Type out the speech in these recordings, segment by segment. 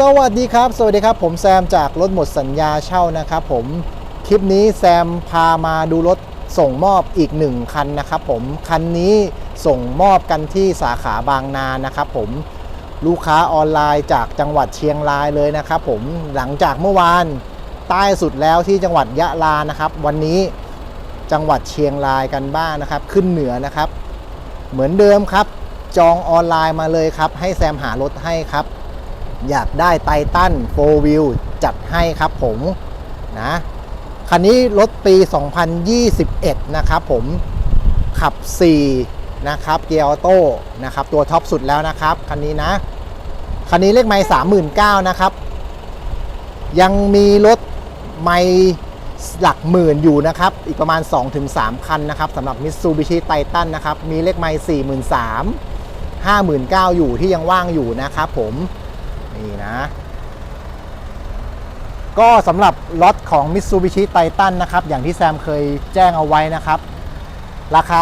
สวัสดีครับ สวัสดีครับ ผมแซมจากรถหมดสัญญาเช่านะครับผมคลิปนี้แซมพามาดูรถส่งมอบอีกหนึ่งคันนะครับผมคันนี้ส่งมอบกันที่สาขาบางนานะครับผมลูกค้าออนไลน์จากจังหวัดเชียงรายเลยนะครับผมหลังจากเมื่อวานใต้สุดแล้วที่จังหวัดยะลานะครับ วันนี้จังหวัดเชียงรายกันบ้างนะครับ ขึ้นเหนือนะครับ เหมือนเดิมครับ จองออนไลน์มาเลยครับ ให้แซมหารถให้ครับ อยากได้ไททันโฟวิวจัดให้ครับผมนะคันนี้รถปี 2021 นะครับผมขับ 4 นะครับ เกียร์ออโต้นะครับ ตัวท็อปสุดแล้วนะครับ คันนี้นะ คันนี้เลขไมล์39,000นะครับ ยังมีรถไมล์หลักหมื่นอยู่นะครับ อีกประมาณ 2-3 คันนะครับสำหรับ Mitsubishi Titan นะครับ มีเลขไมล์43,000 59,000 อยู่ที่ยังว่างอยู่นะครับผม นี่นะ ก็สำหรับล็อตของ Mitsubishi Titan นะครับ อย่างที่แซมเคยแจ้งเอาไว้นะครับ ราคา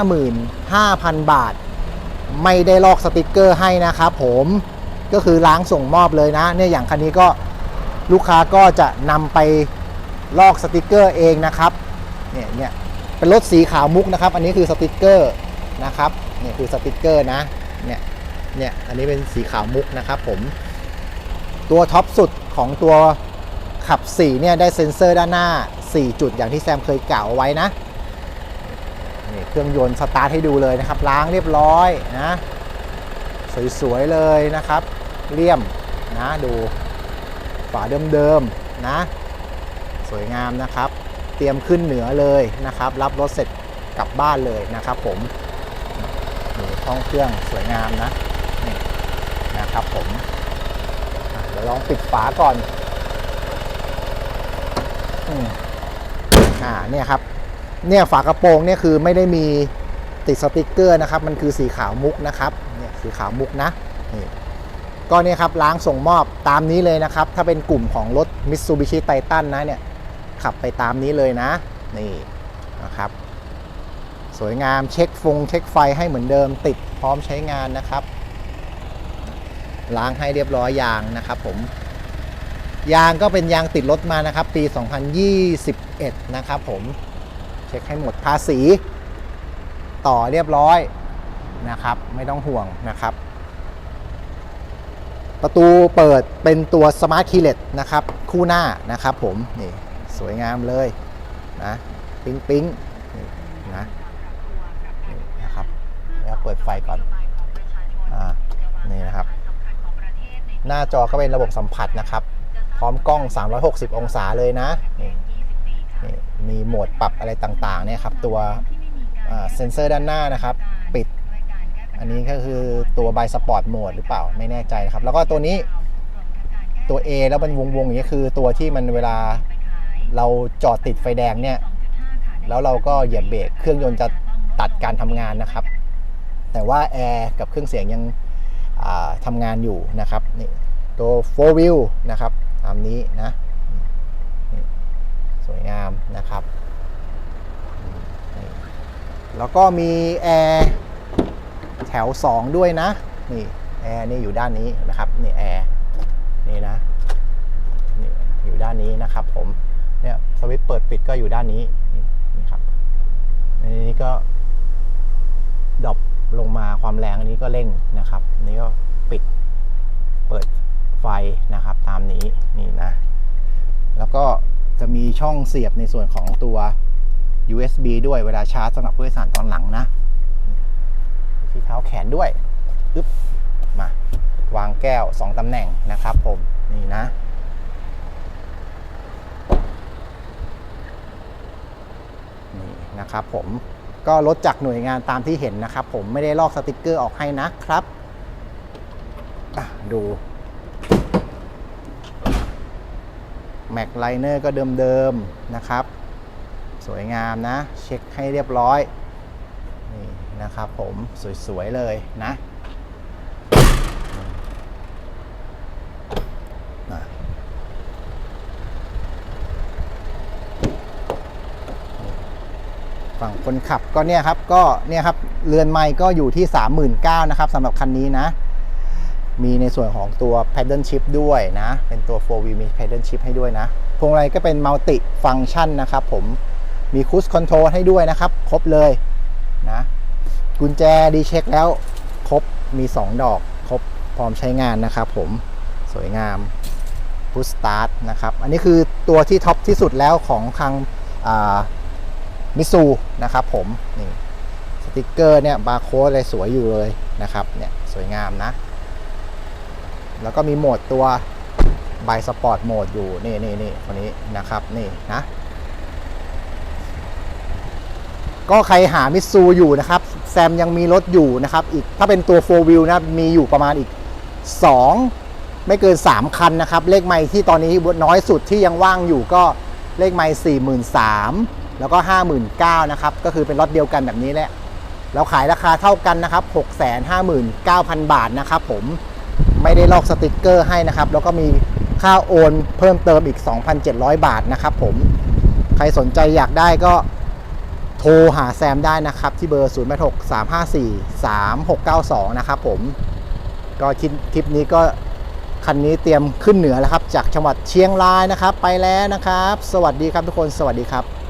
655,000 บาท ไม่ได้ลอกสติกเกอร์ให้นะครับผมก็คือล้างส่งมอบเลยนะ เนี่ยอย่างคันนี้ก็ลูกค้าก็จะนำไปลอกสติกเกอร์เองนะครับเนี่ยเนี่ยเป็นรถสีขาวมุกนะครับ อันนี้คือสติกเกอร์นะครับเนี่ยคือสติกเกอร์นะ เนี่ยอันนี้เป็นสีขาวมุกนะครับผม ตัวท็อปสุดของตัวขับ 4 เนี่ยได้เซ็นเซอร์ด้านหน้า 4 จุดอย่างที่แซมเคยกล่าวไว้นะนี่เครื่องยนต์สตาร์ทให้ดูเลยนะครับ ล้างเรียบร้อยนะ สวยๆเลยนะครับเลี่ยมนะดูฝาเดิมๆนะ สวยงามนะครับ เตรียมขึ้นเหนือเลยนะครับ รับรถเสร็จกลับบ้านเลยนะครับผมห้องเครื่องสวยงามนะ ครับผม เดี๋ยวลองปิดฝาก่อนอืมอ่าเนี่ยครับ เนี่ยฝากระโปรงเนี่ยคือไม่ได้มีติดสติกเกอร์นะครับ มันคือสีขาวมุกนะครับเนี่ยสีขาวมุกนะนี่ก็เนี่ยครับล้างส่งมอบตามนี้เลยนะครับ ถ้าเป็นกลุ่มของรถ Mitsubishi Titan นะเนี่ยขับไปตามนี้เลยนะ นี่นะครับ สวยงามเช็คฟงเช็คไฟให้เหมือนเดิมติดพร้อมใช้งานนะครับ ล้างให้เรียบร้อยยางนะครับผมยางก็เป็นยางติดรถมานะครับ ปี 2021 นะครับผมเช็คให้หมดภาษี ต่อเรียบร้อยนะครับ ไม่ต้องห่วงนะครับ ประตูเปิดเป็นตัว Smart Keyless นะครับ คู่หน้านะครับผมนี่สวยงามเลยนะปิ๊งปิ๊งนะนี่นะครับแล้วเปิดไฟก่อน อ่า นี่นะครับ หน้าจอก็เป็นระบบสัมผัสนะครับ พร้อมกล้อง 360 องศาเลยนะนี่นี่มีโหมดปรับอะไรต่างๆเนี่ยครับตัวเซ็นเซอร์ด้านหน้านะครับ ปิด อันนี้ก็คือตัวไบสปอร์ตโหมดหรือเปล่าไม่แน่ใจนะครับ แล้วก็ตัวนี้ตัว A แล้วมันวงๆอย่างนี้คือตัวที่มันเวลาเราจอดติดไฟแดงเนี่ย แล้วเราก็เหยียบเบรกเครื่องยนต์จะตัดการทำงานนะครับ แต่ว่าแอร์กับเครื่องเสียงยังอ่าทำงานอยู่นะครับ นี่ตัว 4 wheel นะครับตามนี้นะสวยงามนะครับ แล้วก็มีแอร์แถว 2 ด้วยนะ นี่แอร์นี่อยู่ด้านนี้นะครับนี่แอร์นี่นะนี่อยู่ด้านนี้นะครับผมเนี่ยสวิตช์เปิดปิดก็อยู่ด้านนี้นี่ครับอันนี้ก็ดรอปลงมาความแรงอันนี้ก็เร่งนะครับอันนี่ก็ปิด เปิดไฟนะครับตามนี้นี่นะ แล้วก็จะมีช่องเสียบในส่วนของตัว USB ด้วยเวลาชาร์จสำหรับผู้โดยสารตอนหลังนะที่เท้าแขนด้วยอึ๊บมาวางแก้ว 2ตำแหน่งนะครับผม นี่นะ นี่นะครับผมก็ลดจากหน่วยงานตามที่เห็นนะครับผมไม่ได้ลอกสติกเกอร์ออกให้นะครับ ดู แม็กไลเนอร์ก็เดิมๆนะครับ สวยงามนะ เช็คให้เรียบร้อย นี่นะครับผมสวยๆเลยนะอะฝั่งคนขับก็เนี่ยครับก็เนี่ยครับเรือนไม้ก็อยู่ที่ 39,000นะครับสำหรับคันนี้นะ มีในส่วนของตัว paddle shift ด้วยนะ เป็นตัว 4 wheel มี paddle shift ให้ด้วยนะ พวงมาลัยก็เป็น multi function นะครับผม มี cruise control ให้ด้วยนะครับ ครบเลยนะ กุญแจดีเช็คแล้ว ครบ มี 2 ดอก ครบ พร้อมใช้งานนะครับผม สวยงาม push start นะครับ อันนี้คือตัวที่ท็อปที่สุดแล้วของทางมิซูนะครับผม นี่ สติกเกอร์เนี่ย บาร์โค้ดอะไรสวยอยู่เลยนะครับ เนี่ย สวยงามนะ แล้วก็มีโหมดตัวบายสปอร์ตโหมดอยู่นี่นี่นี่คนนี้นะครับนี่นะก็ใครหามิซูอยู่นะครับ แซมยังมีรถอยู่นะครับ อีกถ้าเป็นตัว 4 wheel นะมีอยู่ประมาณอีก 2 ไม่เกิน 3 คันนะครับ เลขไม่ที่ตอนนี้น้อยสุดที่ยังว่างอยู่ก็เลขไม่43,000แล้วก็ 59,000นะครับ ก็คือเป็นรถเดียวกันแบบนี้แหละเราขายราคาเท่ากันนะครับ 659,000 บาทนะครับผม ไม่ได้ลอกสติกเกอร์ให้นะครับ แล้วก็มีค่าโอนเพิ่มเติมอีก 2,700 บาทนะครับผม ใครสนใจอยากได้ก็โทรหาแซมได้นะครับ ที่เบอร์0 8 6 3 5 4 3 6 9 2 นะครับผม ก็คลิปคลิปนี้ก็คันนี้เตรียมขึ้นเหนือแล้วครับ จากจังหวัดเชียงรายนะครับ ไปแล้วนะครับ สวัสดีครับทุกคน สวัสดีครับ